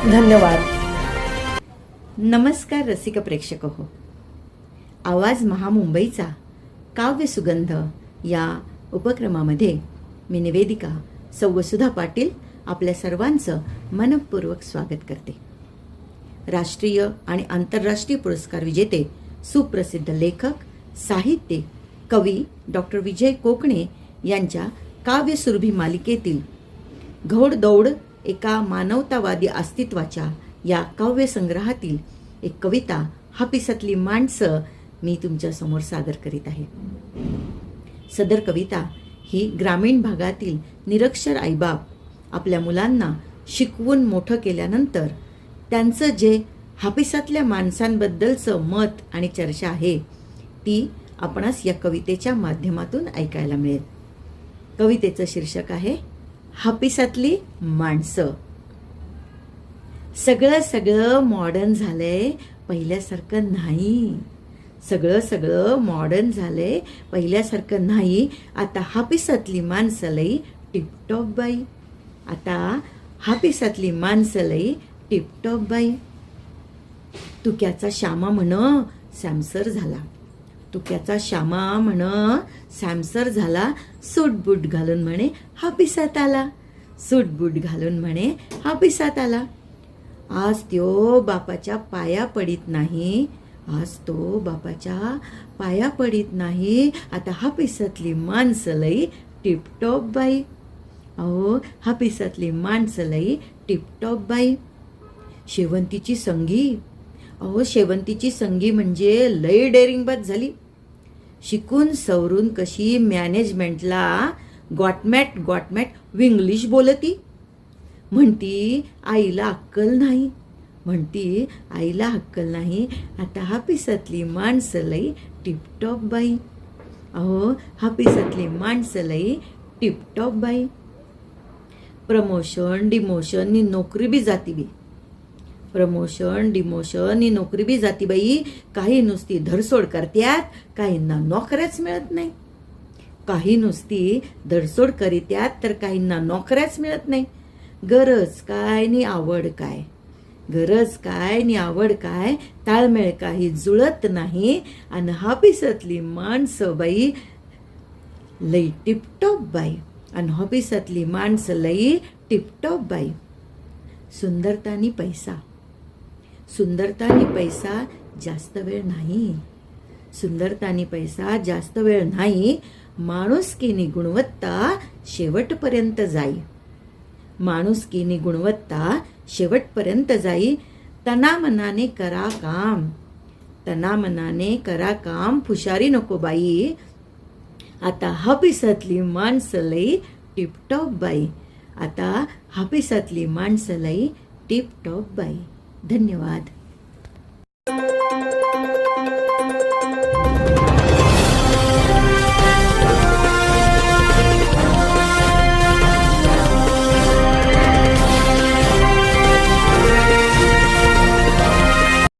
धन्यवाद. नमस्कार रसिक प्रेक्षक हो आवाज महामुंबईचा काव्य सुगंध या उपक्रमामध्ये मी निवेदिका सौ वसुधा पाटील आपल्या सर्वांचं मनपूर्वक स्वागत करते. राष्ट्रीय आणि आंतरराष्ट्रीय पुरस्कार विजेते सुप्रसिद्ध लेखक साहित्यिक कवी डॉक्टर विजय कोकणे यांच्या काव्यसुरभी मालिकेतील घोडदौड एका मानवतावादी अस्तित्वाच्या या काव्यसंग्रहातील एक कविता हापिसातली माणसं मी तुमच्यासमोर सादर करीत आहे. सदर कविता ही ग्रामीण भागातील निरक्षर आईबाप आपल्या मुलांना शिकवून मोठं केल्यानंतर त्यांचं जे हापिसातल्या माणसांबद्दलचं मत आणि चर्चा आहे ती आपणास या कवितेच्या माध्यमातून ऐकायला मिळेल. कवितेचं शीर्षक आहे हापिसातली माणसं. सगळं सगळं मॉडर्न झालंय पहिल्यासारखं नाही. सगळं सगळं मॉडर्न झालंय पहिल्यासारखं नाही. आता हापिसातली माणसं लई टिपटॉप बाई. आता हापिसातली माणसं लई टिपटॉप बाई. तुक्याचा श्यामा म्हण सॅमसर झाला. तुक्याचा श्यामा म्हण सॅमसर झाला सूटबूट घालून म्हणे हापिसात आला. सूटबूट घालून म्हणे हापिसात आला. आज त्यो बापाच्या पाया पडित नाही. आज तो बापाच्या पाया पडित नाही. आता हापिसातली माणसं लई टिपटॉप बाई. अहो हापिसातली माणसं लई टिपटॉप बाई. शेवंतीची संगी अहो शेवंतीची संगी म्हणजे लई डेअरिंगबाज झाली. शिकून सवरून कशी मॅनेजमेंटला गॉटमॅट गॉटमॅट विंग्लिश बोलती. म्हणती आईला अक्कल नाही. म्हणती आईला अक्कल नाही. आता हा पिसातली माणसं लई टिपटॉप बाई. अहो हा पिसातली माणसं लई टिपटॉप बाई. प्रमोशन डिमोशन नी नोकरी बी जाती बी. प्रमोशन डिमोशन ही नोकरी बी जाती बाई. काही नुसती धरसोड करत्यात काहींना नोकऱ्याच मिळत नाही. काही नुसती धरसोड करीत्यात तर काहींना नोकऱ्याच मिळत नाही. गरज काय नि आवड काय? गरज काय नि आवड काय? ताळमेळ काही जुळत नाही. आणि हॉपिसातली माणसं बाई लई टिपटॉप बाई. आणि हॉपिसातली माणसं लई टिपटॉप बाई. सुंदरतानी पैसा. सुंदरतानी पैसा जास्त वेळ नाही. सुंदरतानी पैसा जास्त वेळ नाही. माणुसकीनी गुणवत्ता शेवटपर्यंत जाई. माणुसकीनी गुणवत्ता शेवटपर्यंत जाई. तनामनाने करा काम. तनामनाने करा काम. फुशारी नको बाई. आता हापिसातली माणसं लई टिपटॉप बाई. आता हापिसातली माणसं लई टिपटॉप बाई. धन्यवाद